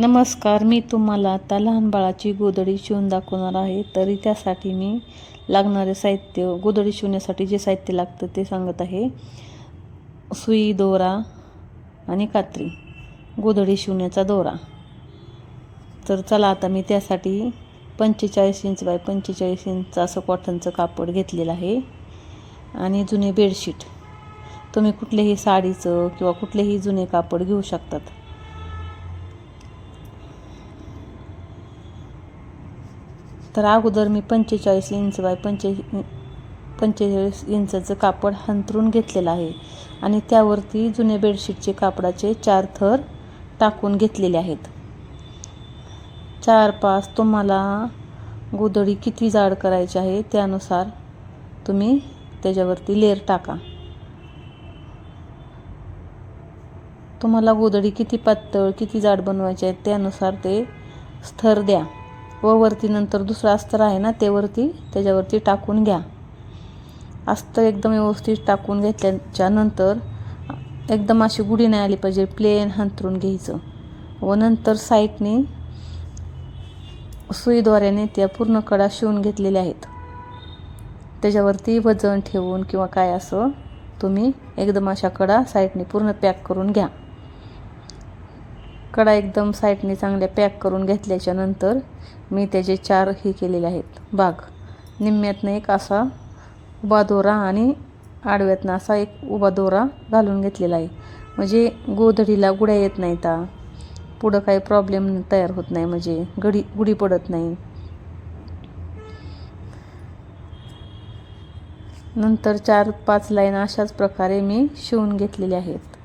नमस्कार मी तुम्हाला आता लहान बाळाची गोधडी शिवून दाखवणार आहे. तरी त्यासाठी मी लागणारे साहित्य गोधडी शिवण्यासाठी जे साहित्य लागतं ते सांगत आहे. सुई दोरा आणि कात्री गोधडी शिवण्याचा दोरा. तर चला आता मी त्यासाठी पंचेचाळीस इंच बाय पंचेचाळीस इंच असं कॉटनचं कापड घेतलेलं आहे. आणि जुने बेडशीट. तुम्ही कुठलेही साडीचं किंवा कुठलेही जुने कापड घेऊ शकतात. तर अगोदर मी पंचेचाळीस इंच बाय पंचे पंचेचाळीस इंचाचं कापड हंतरून घेतलेलं आहे. आणि त्यावरती जुने बेडशीटचे कापडाचे चार थर टाकून घेतलेले आहेत. चार पाच तुम्हाला गोधडी किती जाड करायची आहे त्यानुसार तुम्ही त्याच्यावरती लेअर टाका. तुम्हाला गोधडी किती पातळ किती जाड बनवायची आहे त्यानुसार ते स्तर द्या. व वरती नंतर दुसरं अस्तर आहे ना ते वरती त्याच्यावरती टाकून घ्या. अस्तर एकदम व्यवस्थित टाकून घेतल्याच्या नंतर एकदम अशी गुढी नाही आली पाहिजे प्लेन हंतरून घ्यायचं. व नंतर साईडने सुईद्वाऱ्याने त्या पूर्ण कडा शिवून घेतलेल्या आहेत. त्याच्यावरती वजन ठेवून किंवा काय असं तुम्ही एकदम अशा कडा साईडने पूर्ण पॅक करून घ्या. कडा एकदम साईडने चांगल्या पॅक करून घेतल्याच्या नंतर मी त्याचे चार हे केलेले आहेत. बाग. निम्म्यातनं एक असा उभा दोरा आणि आडव्यातनं असा एक उभा दोरा घालून घेतलेला आहे. म्हणजे गोधडीला गुड्या येत नाही ता पुढं काही प्रॉब्लेम तयार होत नाही. म्हणजे गडी गुढी पडत नाही. नंतर चार पाच लाईन अशाच प्रकारे मी शिवून घेतलेले आहेत.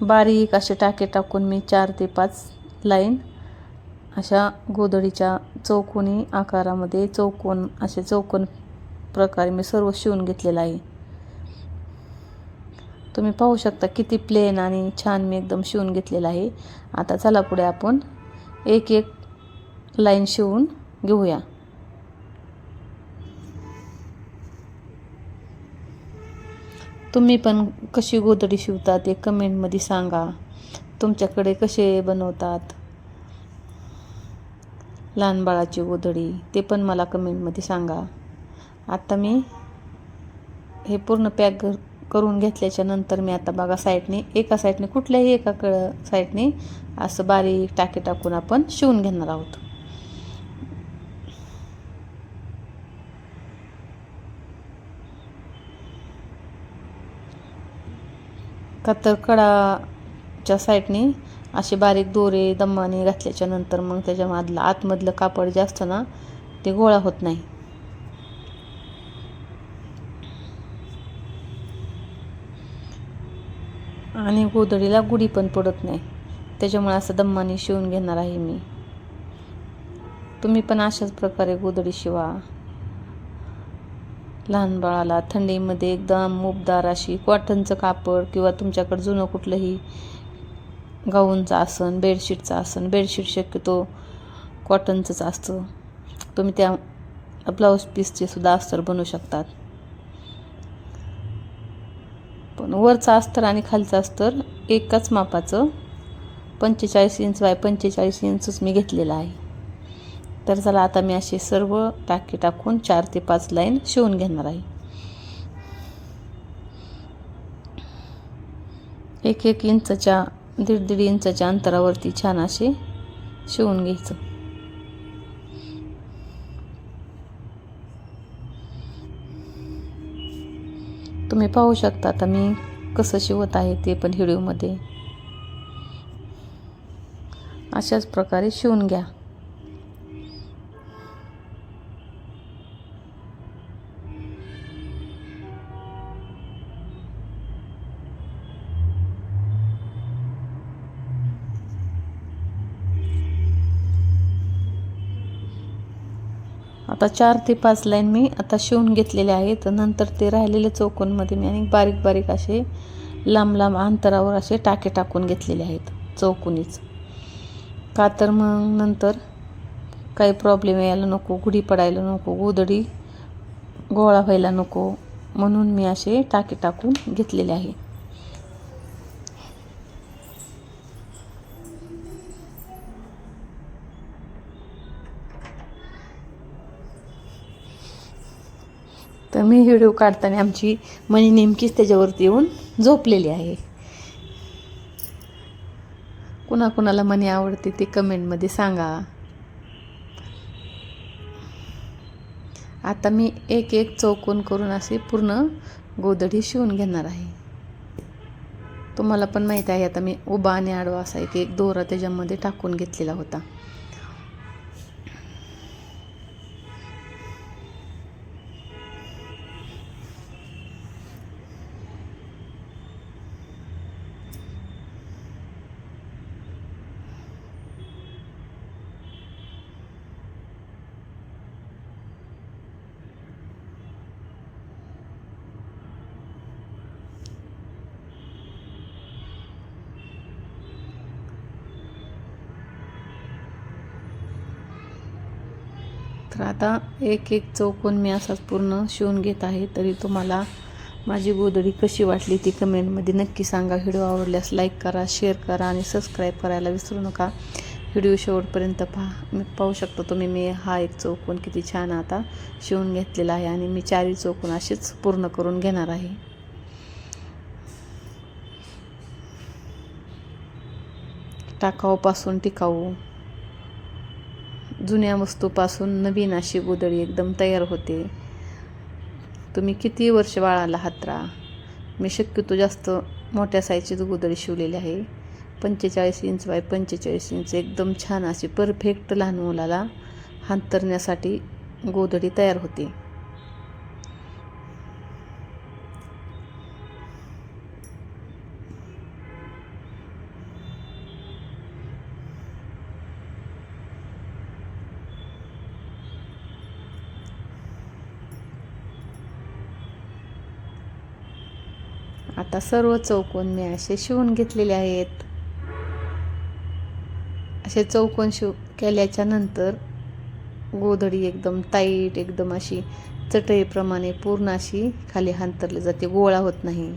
बारीक असे टाके टाकून मी चार ते पाच लाईन अशा गोधडीच्या चौकोनी आकारामध्ये चौकोन असे चौकोन प्रकारे मी सर्व शिवून घेतलेलं आहे. तुम्ही पाहू शकता किती प्लेन आणि छान मी एकदम शिवून घेतलेलं आहे. आता चला पुढे आपण एक एक लाईन शिवून घेऊया. तुम्ही पण कशी गोधडी शिवतात ते कमेंटमध्ये सांगा. तुमच्याकडे कसे बनवतात? लहान बाळाची गोधडी ते पण मला कमेंटमध्ये सांगा. आता मी हे पूर्ण पॅक करून घेतल्याच्या नंतर मी आता बघा साईडने एका साईडने कुठल्याही एका कळ साईडने असं बारीक टाके टाकून आपण शिवून घेणार आहोत. कातरकडाच्या तर कडाच्या साईडने असे बारीक दोरे दमाने घातल्याच्या नंतर मग त्याच्यामधलं आतमधलं कापड जे असतं ना ते गोळा होत नाही. आणि गोधडीला गुढी पण पडत नाही. त्याच्यामुळे असं दम्माने शिवून घेणार आहे मी. तुम्ही पण अशाच प्रकारे गोधडी शिवा. लहान बाळाला थंडीमध्ये एकदम मुबदार अशी कॉटनचं कापड किंवा तुमच्याकडं जुनं कुठलंही गाऊनचं आसन बेडशीटचं आसन बेडशीट शक्यतो कॉटनचंच असतं. तुम्ही त्या ब्लाऊज पीसचे सुद्धा अस्तर बनवू शकतात. पण वरचं अस्तर आणि खालचं अस्तर एकाच मापाचं. पंचेचाळीस इंच बाय पंचेचाळीस इंचच मी घेतलेलं आहे. तर चला आता मी असे सर्व टाके टाकून चार ते पाच लाईन शिवून घेणार आहे. एक एक इंचच्या दीड दीड इंचच्या अंतरावरती छान असे शिवून घ्यायचं. तुम्ही पाहू शकता आता मी कसं शिवत आहे ते पण व्हिडिओमध्ये. अशाच प्रकारे शिवून घ्या. आता चार ते पाच लाईन मी आता शिवून घेतलेले आहेत. नंतर ते राहिलेले चौकोनमध्ये मी आणि बारीक बारीक असे लांब लांब अंतरावर असे टाके टाकून घेतलेले आहेत चौकोनीच. का तर मग नंतर काही प्रॉब्लेम यायला नको गुढी पडायला नको गोदडी गोळा व्हायला नको म्हणून मी असे टाके टाकून घेतलेले आहे. तर मी व्हिडिओ काढताना आमची मणी नेमकीच त्याच्यावरती येऊन झोपलेली आहे. कुणाकुणाला मणी आवडते ते कमेंटमध्ये सांगा. आता मी एक एक चौकोन करून असे पूर्ण गोदडी शिवून घेणार आहे. तुम्हाला पण माहीत आहे आता मी उभा आणि आडवा असा एक एक दोरा त्याच्यामध्ये टाकून घेतलेला होता. तर आता एक एक चौकोन मी असाच पूर्ण शिवून घेत आहे तरी तुम्हाला माझी गोदडी कशी वाटली ती कमेंटमध्ये नक्की सांगा. व्हिडिओ आवडल्यास लाईक करा शेअर करा आणि सबस्क्राईब करायला विसरू नका. व्हिडिओ शेवटपर्यंत पहा. मी पाहू शकतो तुम्ही मी हा एक चौकोन किती छान आता शिवून घेतलेला आहे आणि मी चारही चौकोन असेच पूर्ण करून घेणार आहे. टाकाऊपासून टिकाऊ. जुन्या वस्तूपासून नवीन अशी गोदडी एकदम तयार होते. तुम्ही किती वर्ष बाळाला हातरा मी शक्यतो जास्त मोठ्या साईजचीच गोदडी शिवलेली आहे. पंचेचाळीस इंच बाय पंचेचाळीस इंच एकदम छान अशी परफेक्ट लहान मुलाला हांतरण्यासाठी गोदडी तयार होते. आता सर्व चौकोन मी असे शिवून घेतलेले आहेत. असे चौकोन शिव केल्याच्यानंतर गोधडी एकदम टाईट एकदम अशी चटईप्रमाणे पूर्ण अशी खाली हांतरली जाते गोळा होत नाही.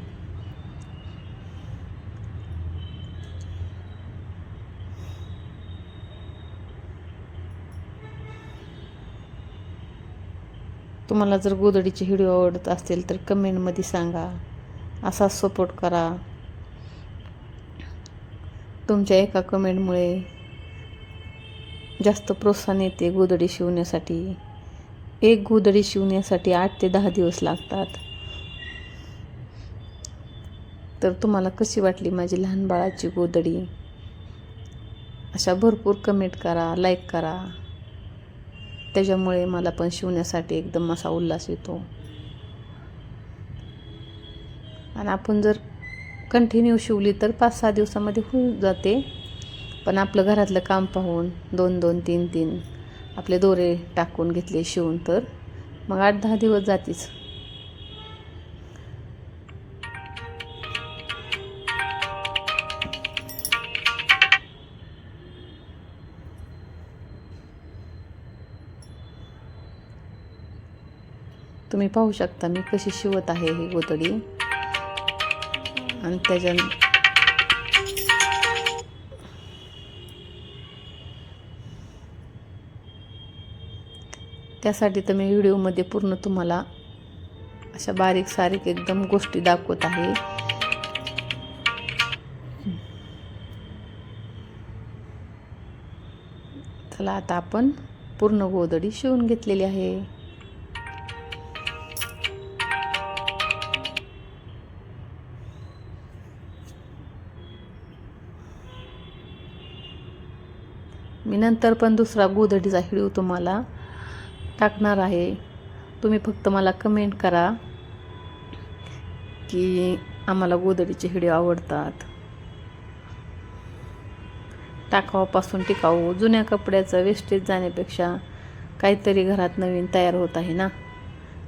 तुम्हाला जर गोधडीचे व्हिडिओ आवडत असतील तर कमेंटमध्ये सांगा. असा सपोर्ट करा. तुमच्या एका कमेंटमुळे जास्त प्रोत्साहन येते गोदडी शिवण्यासाठी. एक गोदडी शिवण्यासाठी आठ ते दहा दिवस लागतात. तर तुम्हाला कशी वाटली माझी लहान बाळाची गोदडी अशा भरपूर कमेंट करा लाईक करा. त्याच्यामुळे मला पण शिवण्यासाठी एकदम असा उल्हास येतो. आणि आपण जर कंटिन्यू शिवली तर पाच सहा दिवसामध्ये होऊन जाते. पण आपलं घरातलं काम पाहून दोन दोन तीन तीन आपले दोरे टाकून घेतले शिवून तर मग आठ दहा दिवस जातीच. तुम्ही पाहू शकता मी कशी शिवत आहे ही गोतडी. आणि त्याच्या त्यासाठी तर मी व्हिडिओमध्ये पूर्ण तुम्हाला अशा बारीक सारीक एकदम गोष्टी दाखवत आहे. चला आता आपण पूर्ण गोदडी शिवून घेतलेली आहे. मी नंतर पण दुसरा गोधडीचा व्हिडिओ तुम्हाला टाकणार आहे. तुम्ही फक्त मला कमेंट करा की आम्हाला गोधडीचे व्हिडिओ आवडतात. टाकावापासून टिकाऊ जुन्या कपड्याचं वेस्टेज जाण्यापेक्षा काहीतरी घरात नवीन तयार होत आहे ना?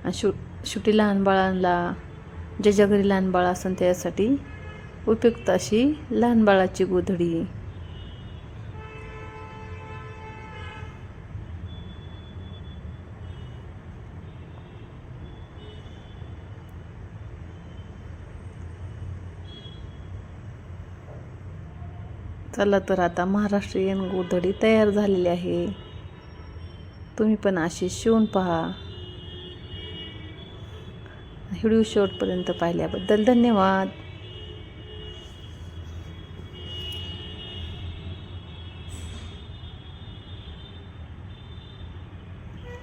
आणि शु शेवटी लहान बाळांना ज्या घरी लहान बाळ असेल त्यासाठी उपयुक्त अशी लहान बाळाची गोधडी. चला तर आता महाराष्ट्रीयन गोधडी तयार झालेली आहे. तुम्ही पण अशी शिवून पहा. व्हिडिओ शेवटपर्यंत पाहिल्याबद्दल धन्यवाद.